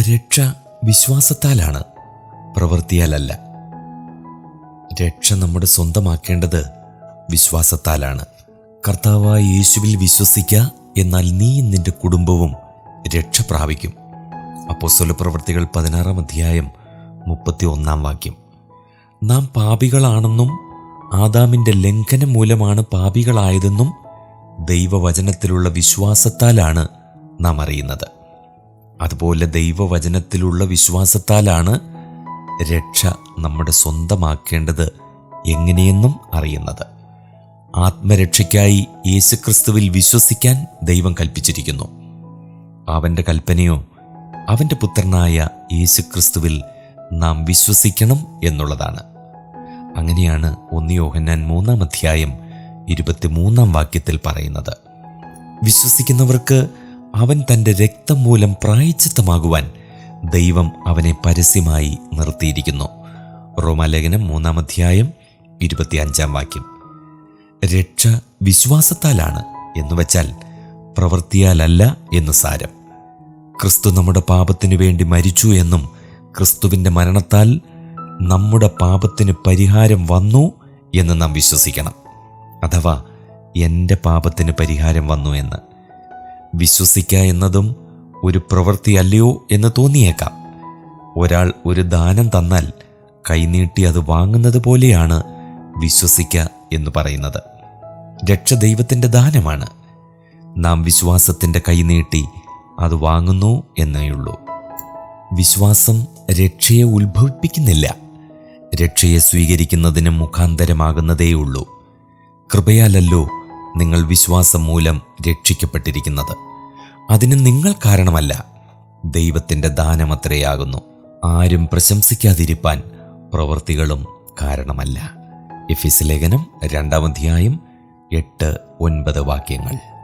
രക്ഷ വിശ്വാസത്താലാണ്. പ്രവൃത്തിയാലല്ല. രക്ഷ നമ്മുടെ സ്വന്തമാക്കേണ്ടത് വിശ്വാസത്താലാണ്. കർത്താവായ യേശുവിൽ വിശ്വസിക്കുക എന്നാൽ നീ നിന്റെ കുടുംബവും രക്ഷ പ്രാപിക്കും. അപ്പോസ്തല പ്രവൃത്തികൾ പതിനാറാം അധ്യായം മുപ്പത്തി ഒന്നാം വാക്യം. നാം പാപികളാണെന്നും ആദാമിന്റെ ലംഘനം മൂലമാണ് പാപികളായതെന്നും ദൈവവചനത്തിലുള്ള വിശ്വാസത്താലാണ് നാം അറിയുന്നത്. അതുപോലെ ദൈവവചനത്തിലുള്ള വിശ്വാസത്താലാണ് രക്ഷ നമ്മുടെ സ്വന്തമാക്കേണ്ടത് എങ്ങനെയെന്നും അറിയുന്നത്. ആത്മരക്ഷയ്ക്കായി യേശുക്രിസ്തുവിൽ വിശ്വസിക്കാൻ ദൈവം കൽപ്പിച്ചിരിക്കുന്നു. അവന്റെ കൽപ്പനയോ അവന്റെ പുത്രനായ യേശുക്രിസ്തുവിൽ നാം വിശ്വസിക്കണം എന്നുള്ളതാണ്. അങ്ങനെയാണ് ഒന്ന് യോഹന്നാൻ മൂന്നാം അധ്യായം ഇരുപത്തിമൂന്നാം വാക്യത്തിൽ പറയുന്നത്. വിശ്വസിക്കുന്നവർക്ക് അവൻ തന്റെ രക്തം മൂലം പ്രായച്ചിത്തമാകുവാൻ ദൈവം അവനെ പരസ്യമായി നിർത്തിയിരിക്കുന്നു. റോമാലേഖനം മൂന്നാം അധ്യായം ഇരുപത്തിയഞ്ചാം വാക്യം. രക്ഷ വിശ്വാസത്താലാണ് എന്നുവച്ചാൽ പ്രവൃത്തിയാലല്ല എന്ന് സാരം. ക്രിസ്തു നമ്മുടെ പാപത്തിനു വേണ്ടി മരിച്ചു എന്നും ക്രിസ്തുവിന്റെ മരണത്താൽ നമ്മുടെ പാപത്തിന് പരിഹാരം വന്നു എന്ന് നാം വിശ്വസിക്കണം. അഥവാ എന്റെ പാപത്തിന് പരിഹാരം വന്നു എന്ന്. വിശ്വസിക്കുക എന്നതും ഒരു പ്രവൃത്തിയല്ലയോ എന്ന് തോന്നിയേക്കാം. ഒരാൾ ഒരു ദാനം തന്നാൽ കൈനീട്ടി അത് വാങ്ങുന്നത് പോലെയാണ് വിശ്വസിക്കുക എന്ന് പറയുന്നത്. രക്ഷ ദൈവത്തിന്റെ ദാനമാണ്. നാം വിശ്വാസത്തിന്റെ കൈനീട്ടി അത് വാങ്ങുന്നു എന്നേയുള്ളൂ വിശ്വാസം രക്ഷയെ ഉത്ഭവിപ്പിക്കുന്നില്ല. രക്ഷയെ സ്വീകരിക്കുന്നതിന് മുഖാന്തരമാകുന്നതേയുള്ളൂ കൃപയാലല്ലോ നിങ്ങൾ വിശ്വാസം മൂലം രക്ഷിക്കപ്പെട്ടിരിക്കുന്നത്. അതിന് നിങ്ങൾ കാരണമല്ല ദൈവത്തിന്റെ ദാനമത്രയാകുന്നു. ആരും പ്രശംസിക്കാതിരിപ്പാൻ പ്രവൃത്തികളും കാരണമല്ല. എഫിസ് ലേഖനം രണ്ടാം അധ്യായം എട്ട് ഒൻപത് വാക്യങ്ങൾ.